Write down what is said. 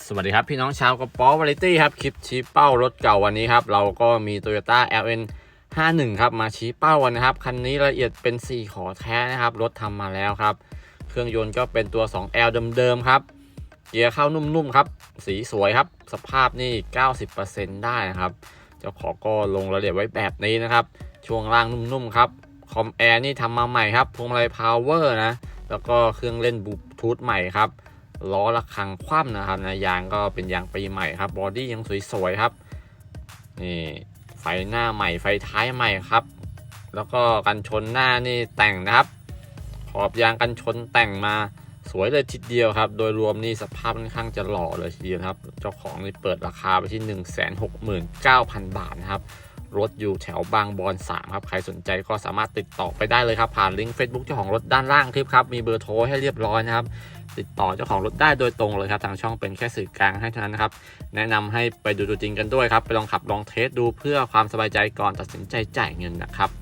สวัสดีครับ พี่น้องชาวกระป๋อวาไรตี้ครับ คลิปชี้เป้ารถเก่าวันนี้ครับ เราก็มี Toyota LN 51ครับ มาชี้เป้ากันนะครับ คันนี้ละเอียดเป็น 4 ขอแท้นะครับ รถทำมาแล้วครับ เครื่องยนต์ก็เป็นตัว 2L เดิมๆครับ เกียร์เข้านุ่มๆครับ สีสวยครับ สภาพนี่ 90%ได้นะครับ เจ้าของก็ลงรายละเอียดไว้แบบนี้นะครับ ช่วงล่างนุ่มๆครับ คอมแอร์นี่ทำมาใหม่ครับ พวงมาลัยพาวเวอร์นะ แล้วก็เครื่องเล่นบลูทูธใหม่ครับ ล้อระฆังคว่ำนะครับนะยางก็เป็นยางปีใหม่ครับบอดี้ยังสวยๆครับนี่ไฟหน้าใหม่ไฟท้ายใหม่ครับ แล้วก็กันชนหน้านี่แต่งนะครับ ขอบยางกันชนแต่งมาสวยเลยทีเดียวครับ โดยรวมนี่สภาพค่อนข้างจะหล่อเลยทีเดียวครับ เจ้าของนี่เปิดราคาไปที่ 169,000 บาทนะครับ รถอยู่แถวบางบอน3ครับ ใครสนใจก็สามารถติดต่อไปได้เลยครับ ผ่านลิงก์ Facebook เจ้าของรถด้านล่างคลิปครับ มีเบอร์โทรให้เรียบร้อยนะครับ ติดต่อเจ้าของรถได้โดยตรงเลยครับ ทางช่องเป็นแค่สื่อกลางให้เท่านั้นครับ แนะนำให้ไปดูตัวจริงกันด้วยครับ ไปลองขับลองเทสดูเพื่อความสบายใจก่อนตัดสินใจจ่ายเงินนะครับ